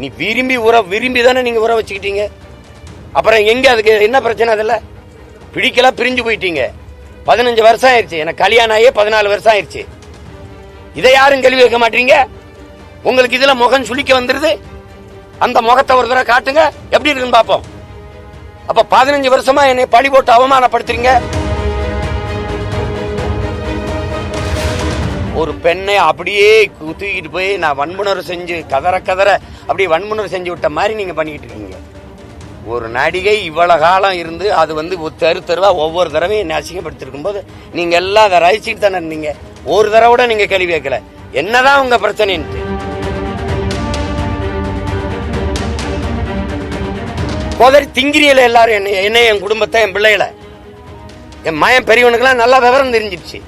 நீ விரும்பி உற விரும்பி தானே நீங்க உற வச்சுக்கிட்டீங்க? அப்புறம் எங்க அதுக்கு என்ன பிரச்சனை அதில்? பிடிக்கல பிரிஞ்சு போயிட்டீங்க. பதினஞ்சு வருஷம் ஆயிடுச்சு. எனக்கு கல்யாணம் ஆகியே பதினாலு வருஷம் ஆயிடுச்சு. இதை யாரும் கேள்வி வைக்க மாட்டீங்க? உங்களுக்கு இதுல முகம் சுளிக்க வந்துருது? அந்த முகத்தை ஒரு தடவை காட்டுங்க. எப்படி இருக்குன்னு பார்ப்போம். அப்ப பதினஞ்சு வருஷமா என்னை பழி போட்டு அவமானப்படுத்துறீங்க? ஒரு பெண்ணை அப்படியே தூக்கிட்டு போய் நான் வன்புணர்வு செஞ்சு கதற கதற அப்படியே வன்முணர்வு செஞ்சு விட்ட மாதிரி நீங்க பண்ணிக்கிட்டு இருக்கீங்க. ஒரு நடிகை இவ்வளவு காலம் இருந்து அது வந்து ஒரு தெரு தெருவா ஒவ்வொரு தடவையும் என்னை அசிங்கப்படுத்திருக்கும் போது நீங்க எல்லாம் அதை ரசிச்சுட்டு தானே இருந்தீங்க. ஒரு தடவை கூட நீங்க கேள்வி கேட்கல. என்னதான் உங்க பிரச்சனைன்ட்டு. கோதரி திங்கிரியில எல்லாரும் என்ன என்ன என் குடும்பத்தை என் பிள்ளைகளை. என் மயன் பெரியவனுக்கெல்லாம் நல்லா விவரம் தெரிஞ்சிருச்சு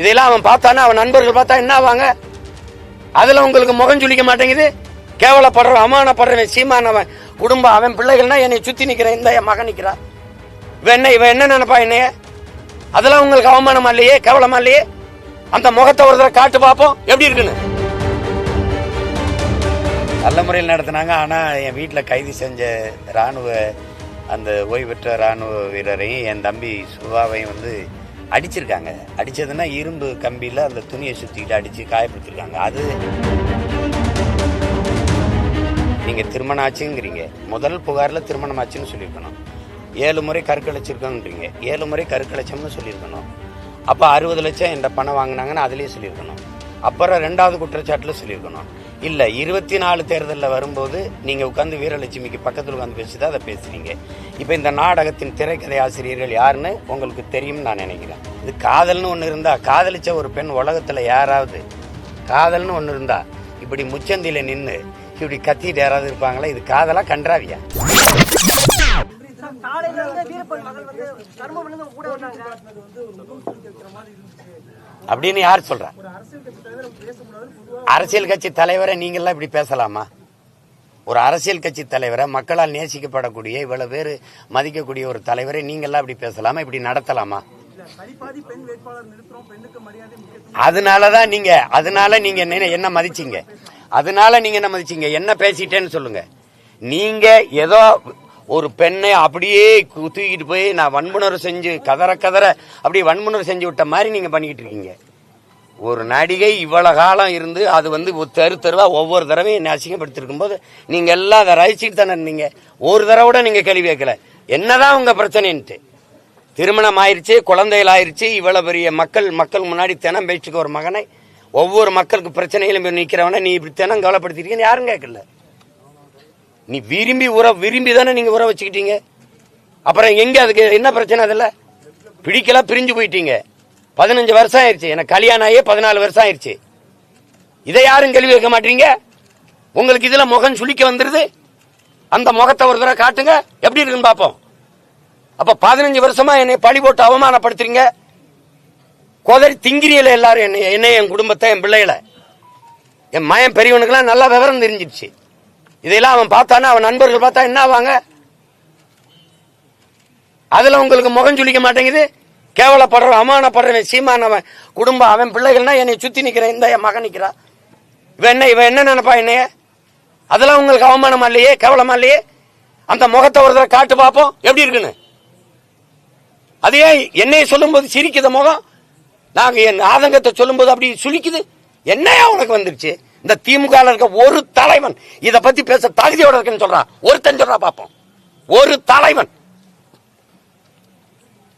இதெல்லாம் அவன் பார்த்தானா? அவன் நண்பர்கள் பார்த்தா என்ன ஆவாங்க? அதில் உங்களுக்கு முகம் சொல்லிக்க மாட்டேங்குது? கேவலப்படுறவன் அவமானப்படுறவன் சீமானவன் குடும்பம் அவன் பிள்ளைகள்னா என்னை சுத்தி நிக்கிறேன் இந்த என் மகன் நிக்கிறா இவன் என்ன இவன் என்ன நினைப்பா என்னைய? அதெல்லாம் உங்களுக்கு அவமானமா இல்லையே கேவலமா இல்லையே? அந்த முகத்தை ஒரு தடவை காட்டு பார்ப்போம் எப்படி இருக்குன்னு. நல்ல முறையில் நடத்தினாங்க. ஆனால் என் வீட்டில் கைது செஞ்ச ராணுவ அந்த ஓய்வு பெற்ற ராணுவ வீரரையும் என் தம்பி சுபாவையும் வந்து அடிச்சிருக்காங்க. அடிச்சதுன்னா இரும்பு கம்பியில் அந்த துணியை சுற்றிக்கிட்டு அடித்து காயப்படுத்திருக்காங்க. அது நீங்கள் திருமணம் ஆச்சுங்கிறீங்க முதல் புகாரில் திருமணம் ஆச்சுன்னு சொல்லியிருக்கணும். ஏழு முறை கருக்கலைச்சிருக்கோன்றீங்க ஏழு முறை கருக்கலைச்சம்னு சொல்லியிருக்கணும். அப்போ அறுபது லட்சம் என்ற பணம் வாங்கினாங்கன்னு அதுலேயே சொல்லியிருக்கணும். அப்புறம் ரெண்டாவது குற்றச்சாட்டில் சொல்லியிருக்கணும். இல்லை இருபத்தி நாலு தேர்தலில் வரும்போது நீங்கள் உட்காந்து வீரலட்சுமிக்கு பக்கத்தில் உட்காந்து பேசி தான் அதை பேசுகிறீங்க இப்போ இந்த நாடகத்தின் திரைக்கதை ஆசிரியர்கள் யாருன்னு உங்களுக்கு தெரியும்னு நான் நினைக்கிறேன். இது காதல்னு ஒன்று இருந்தால் காதலிச்ச ஒரு பெண் உலகத்தில் யாராவது காதல்னு ஒன்று இருந்தால் இப்படி முச்சந்தியில் நின்று இப்படி கத்திட்டு யாராவது இருப்பாங்களா? இது காதலா கன்றாவியா? அப்படின்னு யார் சொல்ற? அரசியல் கட்சி தலைவரை நீங்கெல்லாம் இப்படி பேசலாமா? ஒரு அரசியல் கட்சி தலைவரை மக்களால் நேசிக்கப்படக்கூடிய இவ்வளவு பேர் மதிக்கக்கூடிய ஒரு தலைவரை நீங்கெல்லாம் இப்படி பேசலாமா? இப்படி நடத்தலாமா? அதனாலதான் நீங்க அதனால நீங்க என்ன மதிச்சீங்க? அதனால நீங்க என்ன மதிச்சீங்க? என்ன பேசிட்டேன்னு சொல்லுங்க. நீங்க ஏதோ ஒரு பெண்ணை அப்படியே தூக்கிட்டு போய் நான் வன்புணர்வு செஞ்சு கதற கதற அப்படியே வன்புணர்வு செஞ்சு விட்ட மாதிரி நீங்க பண்ணிக்கிட்டு இருக்கீங்க. ஒரு நடிகை இவ்வளவு காலம் இருந்து அது வந்து தெரு தெருவா ஒவ்வொரு தடவையும் என்னை அசிங்கப்படுத்திருக்கும் போது நீங்க எல்லாம் அதை ரசிச்சுட்டு தானே இருந்தீங்க. ஒரு தடவை கூட நீங்க கேள்வி கேட்கல. என்னதான் உங்க பிரச்சனைன்ட்டு. திருமணம் ஆயிருச்சு குழந்தைகள் ஆயிருச்சு இவ்வளவு பெரிய மக்கள் மக்கள் முன்னாடி தினம் பேச்சுக்கு ஒரு மகனை ஒவ்வொரு மக்களுக்கு பிரச்சனைகளும் போய் நீ இப்படி தினம் கவலைப்படுத்திருக்கீங்கன்னு யாரும் கேட்கல. நீ விரும்பி உற விரும்பி தானே நீங்க உற வச்சுக்கிட்டீங்க? அப்புறம் எங்க அதுக்கு என்ன பிரச்சனை அதில்? பிடிக்கல பிரிஞ்சு போயிட்டீங்க. பதினஞ்சு வருஷம் ஆயிடுச்சு எனக்கு கல்யாணம் ஆகியே பதினாலு வருஷம் ஆயிடுச்சு இதை யாரும் கேள்வி வைக்க மாட்டீங்க? உங்களுக்கு இதில் முகம் சுளிக்க வந்துருது? அந்த முகத்தை ஒரு தடவை காட்டுங்க. எப்படி இருக்குன்னு பார்ப்போம். அப்போ பதினஞ்சு வருஷமா என்னை பழி போட்டு அவமானப்படுத்துறீங்க? கோதரி திங்கிரியில் எல்லாரும் என்ன என்ன என் குடும்பத்தை என் பிள்ளைகளை. என் மயன் பெரியவனுக்கெல்லாம் நல்லா விவரம் தெரிஞ்சிருச்சு இதையெல்லாம் அவன் பார்த்தானா அவன் நண்பர்கள் பார்த்தா என்ன ஆவாங்க? அதில் உங்களுக்கு முகம் சொல்லிக்க மாட்டேங்குது. கேவலப்படுறவன் அவமானப்படுறவன் சீமானவன் குடும்பம் அவன் பிள்ளைகள்னா என்னை சுற்றி நிற்கிறேன் இந்த என் மகன் நிற்கிறா இவன் என்ன இவன் என்ன நினைப்பா என்னைய? அதெல்லாம் உங்களுக்கு அவமானமா இல்லையே? கேவலமா இல்லையே? அந்த முகத்தை ஒரு தடவை காட்டு பார்ப்போம். எப்படி இருக்குன்னு? அது ஏன் என்னைய சொல்லும்போது சிரிக்குது முகம். நாங்க என் ஆதங்கத்தை சொல்லும்போது அப்படி சுழிக்குது என்னையா உனக்கு வந்துருச்சு? இந்த திமுக இருக்க ஒரு தலைவன் இதை பத்தி பேச தகுதியோட இருக்குன்னு சொல்றான் ஒருத்தன் சொல்றா பார்ப்போம் ஒரு தலைவன்.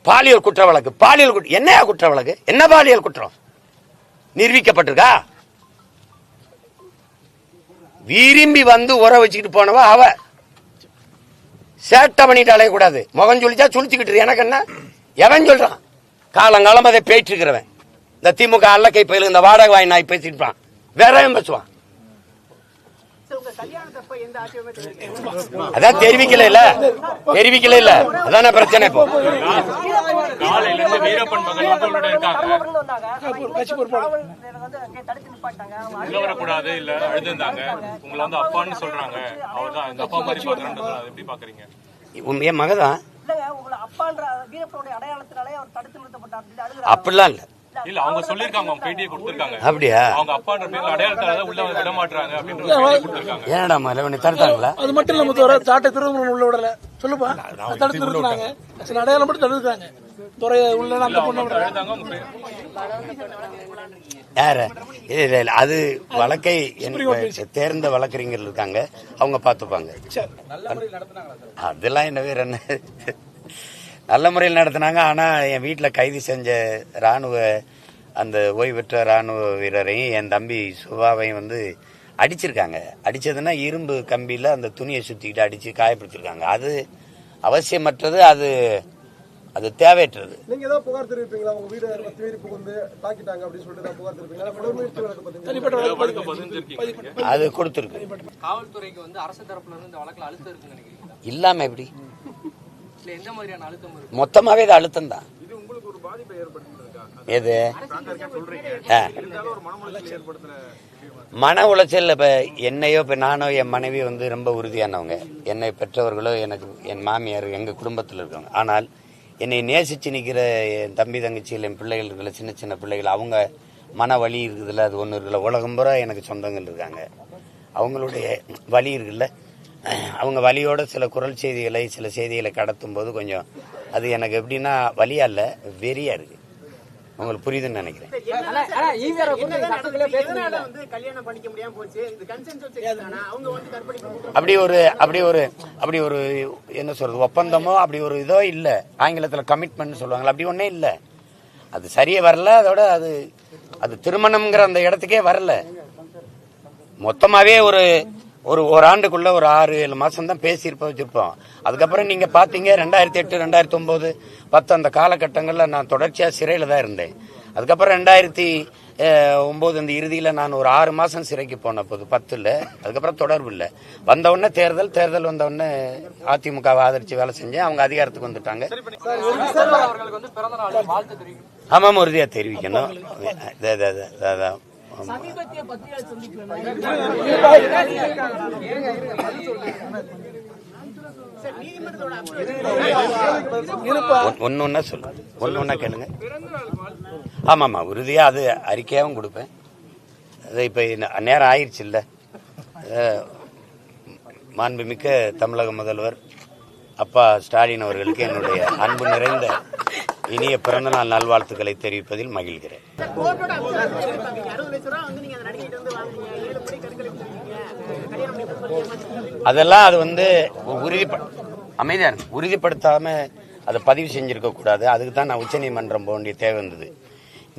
பாலியல் குற்ற வழக்கு பாலியல் குற்ற என்னையா குற்ற வழக்கு என்ன பாலியல் குற்றம்? நிரூபிக்கப்பட்டிருக்கா? விரும்பி வந்து உற வச்சுக்கிட்டு போனவ அவ. சேட்டை பண்ணிட்டு அலையக்கூடாது. முகம் சொல்லிச்சா சுழிச்சுக்கிட்டு எனக்கு என்ன? எவன் சொல்றான்? காலங்காலம் அதை பேச்சு இருக்கிறவன் இந்த திமுக அல்லக்கை பயில இந்த வாடகை வாங்கி நாய் பேசிட்டு இருப்பான். வேற பேசுவான். அதான் தெரிவிக்கல இல்ல. தெரிவிக்கல இல்ல. அதான பிரச்சனை இப்போ. என் மகதான். இல்லங்க வீரப்பனுடைய அவர் தடுத்து அப்படிலாம் இல்ல. இல்ல அவங்க சொல்லிருக்காங்க அவங்க பேட்டியை கொடுத்திருக்காங்க. அப்படியா? அவங்க அப்பான்ற பேர்ல அடையாளத்தால உள்ள விட மாட்டாங்க தடுத்தாங்களா? அது மட்டும் முத்துவர சாட்டை திரும்ப உள்ள விடல. சொல்லுப்பா தடுத்து நிறுத்தினாங்க அடையாளம் மட்டும் உள்ள அந்த பொண்ணு யாரு? இல்ல, இல்ல, இல்ல. அது வழக்கை தேர்ந்த வழக்கறிஞர்கள் இருக்காங்க அவங்க பார்த்துப்பாங்க. அதெல்லாம் என்ன வேற என்ன? நல்ல முறையில் நடத்தினாங்க. ஆனா என் வீட்டுல கைது செஞ்ச ராணுவ அந்த ஓய்வு பெற்ற ராணுவ வீரரையும் என் தம்பி சுபாவையும் வந்து அடிச்சிருக்காங்க. அடிச்சதுன்னா இரும்பு கம்பியில அந்த துணியை சுத்திக்கிட்டு அடிச்சு காயப்படுத்திருக்காங்க. அது அவசியமற்றது அது அது தேவையற்றது. நீங்க ஏதாவது புகார் தெரிவிப்பீங்களா? உங்க வீடு மீறி புகுந்து தாக்கிட்டாங்க அப்படின்னு சொல்லிட்டு ஏதாவது புகார் தெரிவிப்பீங்களா? அது கொடுத்துருக்கு. காவல்துறைக்கு வந்து அரசு தரப்புல இருந்து இந்த வழக்குல அழுத்தம் இருக்குன்னு நினைக்கிறீங்களா? இல்லாம எப்படி? மொத்தமாவே இது அழுத்தம் தான் எது? ஆ. மன உளைச்சல் இப்ப என்னையோ இப்ப நானோ என் மனைவி வந்து ரொம்ப உறுதியானவங்க. என்னை பெற்றவர்களோ எனக்கு என் மாமியார் எங்க குடும்பத்தில் இருக்கவங்க. ஆனால் என்னை நேசிச்சு நிக்கிற என் தம்பி தங்கச்சியில் என் பிள்ளைகள் இருக்கல சின்ன சின்ன பிள்ளைகள் அவங்க மன வலி இருக்குதுல்ல அது ஒன்று இருக்குல்ல. உலகம் பூரா எனக்கு சொந்தங்கள் இருக்காங்க. அவங்களுடைய வலி இருக்குல்ல. அவங்க வலியோட சில குரல் செய்திகளை சில செய்திகளை கடத்தும் போது கொஞ்சம் அது எனக்கு எப்படின்னா வலியா இல்ல வெறியா இருக்கு. உங்களுக்கு புரியுதுன்னு நினைக்கிறேன். எதனால வந்து கல்யாணம் பண்ணிக்க முடியாம போச்சு? இது கன்சென்சஸ் அவங்க வந்து கற்பழிப்பு அப்படி ஒரு அப்படி ஒரு அப்படி ஒரு என்ன சொல்றது ஒப்பந்தமோ அப்படி ஒரு இதோ இல்ல. ஆங்கிலத்துல கமிட்மெண்ட் சொல்லுவாங்கல்ல அப்படி ஒண்ணே இல்ல. அது சரியே வரல அதோட அது அது திருமணம்ங்கிற அந்த இடத்துக்கே வரல. மொத்தமாவே ஒரு ஒரு ஒரு ஆண்டுக்குள்ள ஒரு ஆறு ஏழு மாசம் தான் பேசியிருப்போம் வச்சிருப்போம். அதுக்கப்புறம் நீங்க பாத்தீங்க ரெண்டாயிரத்தி எட்டு ரெண்டாயிரத்தி ஒன்பது பத்து அந்த காலகட்டங்கள்ல நான் தொடர்ச்சியா சிறையில தான் இருந்தேன். அதுக்கப்புறம் ரெண்டாயிரத்தி ஒன்பது அந்த இறுதியில நான் ஒரு ஆறு மாசம் சிறைக்கு போன போது பத்துல அதுக்கப்புறம் தொடர்பு இல்லை. வந்த உடனே தேர்தல் தேர்தல் வந்த உடனே அதிமுகவை ஆதரிச்சு வேலை செஞ்சேன் அவங்க அதிகாரத்துக்கு வந்துட்டாங்க. ஆமாம் உறுதியா தெரிவிக்கணும். இது- இது- இது- இது- அதான். ஆமா. ஒன்- ஒண்ணு ஒண்ணா சொல்லு. ஒண்ணு ஒண்ணா கேளுங்க. ஆமாமா உறுதியா அது அறிக்கையாவும் கொடுப்பேன். அது இப்ப ந- நேரம் ஆயிடுச்சு இல்ல மாண்புமிக்க தமிழக முதல்வர் அப்பா ஸ்டாலின் அவர்களுக்கு என்னுடைய அன்பு நிறைந்த இனிய பிறந்தநாள் நல்வாழ்த்துக்களை தெரிவிப்பதில் மகிழ்கிறேன். ரூபா அதெல்லாம் அது வந்து உறுதி அமைதியா இருக்கு. உறுதிப்படுத்தாம அதை பதிவு செஞ்சிருக்க கூடாது. அதுக்கு தான் நான் உச்சநீதிமன்றம் போக வேண்டிய தேவை வந்தது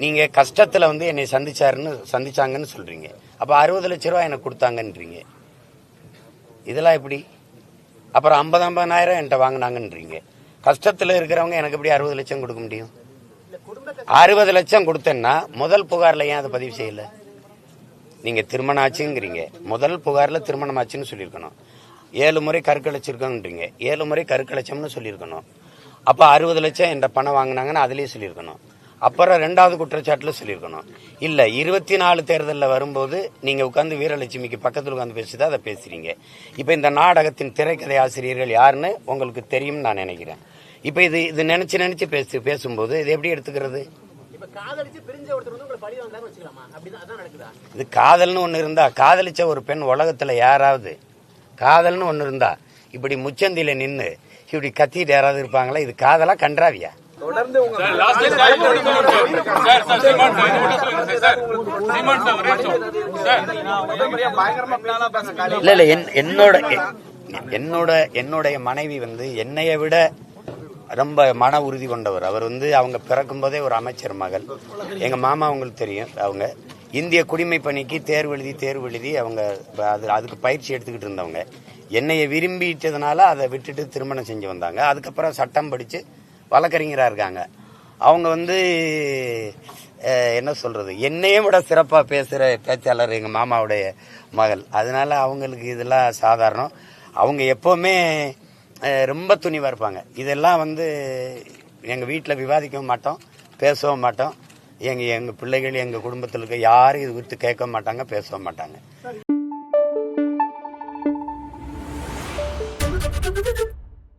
நீங்க கஷ்டத்துல வந்து என்னை சந்திச்சாருன்னு சந்திச்சாங்கன்னு சொல்றீங்க. அப்ப அறுபது லட்ச ரூபாய் எனக்கு கொடுத்தாங்கன்றீங்க. இதெல்லாம் எப்படி? அப்புறம் ஐம்பது ஐம்பதாயிரம் என்கிட்ட வாங்கினாங்கன்றீங்க. கஷ்டத்துல இருக்கிறவங்க எனக்கு எப்படி அறுபது லட்சம் கொடுக்க முடியும்? அறுபது லட்சம் கொடுத்தேன்னா முதல் புகார்ல ஏன் அதை பதிவு செய்யல? நீங்க திருமணம் ஆச்சுங்கிறீங்க. முதல் புகார்ல திருமணம் ஆச்சுன்னு சொல்லியிருக்கணும். ஏழு முறை கருக்கலைச்சிருக்கோன்றீங்க. ஏழு முறை கருக்கலைச்சம்னு சொல்லியிருக்கணும். அப்ப அறுபது லட்சம் என்ற பணம் வாங்கினாங்கன்னு அதுலயே சொல்லியிருக்கணும். அப்புறம் ரெண்டாவது குற்றச்சாட்டுல சொல்லியிருக்கணும். இல்ல இருபத்தி நாலு தேர்தலில் வரும்போது நீங்க உட்கார்ந்து வீரலட்சுமிக்கு பக்கத்துல உட்கார்ந்து பேசிதான் அதை பேசுறீங்க. இப்ப இந்த நாடகத்தின் திரைக்கதை ஆசிரியர்கள் யாருன்னு உங்களுக்கு தெரியும்னு நான் நினைக்கிறேன். இப்ப இது இது நினைச்சு நினைச்சு பேசு பேசும்போது இது எப்படி எடுத்துக்கிறது இது காதல்னு ஒண்ணு இருந்தா காதலிச்ச ஒரு பெண் உலகத்துல யாராவது காதல்னு ஒண்ணு இருந்தா இப்படி முச்சந்தில நின்னு இப்படி கத்திட்டு யாராவது இருப்பாங்களா இது காதலா கன்றாவியா இல்ல இல்ல என்- என்னோட என்னோட என்னுடைய மனைவி வந்து என்னைய விட ரொம்ப மன உறுதி கொண்டவர். அவர் வந்து அவங்க பிறக்கும் போதே ஒரு அமைச்சர் மகள். எங்க மாமா அவங்களுக்கு தெரியும் அவங்க. இந்திய குடிமை பணிக்கு தேர்வு எழுதி தேர்வு எழுதி அவங்க அது அதுக்கு பயிற்சி எடுத்துக்கிட்டு இருந்தவங்க. என்னைய விரும்பிட்டதுனால அதை விட்டுட்டு திருமணம் செஞ்சு வந்தாங்க. அதுக்கப்புறம் சட்டம் படிச்சு வழக்கறிஞராக இருக்காங்க. அவங்க வந்து என்ன சொல்றது? என்னையும் விட சிறப்பா பேசுற பேச்சாளர் எங்க மாமாவுடைய மகள். அதனால அவங்களுக்கு இதெல்லாம் சாதாரணம். அவங்க எப்பவுமே ரொம்ப துணிவாக இருப்பாங்க. இதெல்லாம் வந்து எங்கள் வீட்டில் விவாதிக்கவும் மாட்டோம் பேசவும் மாட்டோம். எங்கள் எங்கள் பிள்ளைகள் எங்கள் குடும்பத்தில் இருக்க யாரும் இது குறித்து கேட்க மாட்டாங்க பேசவும் மாட்டாங்க.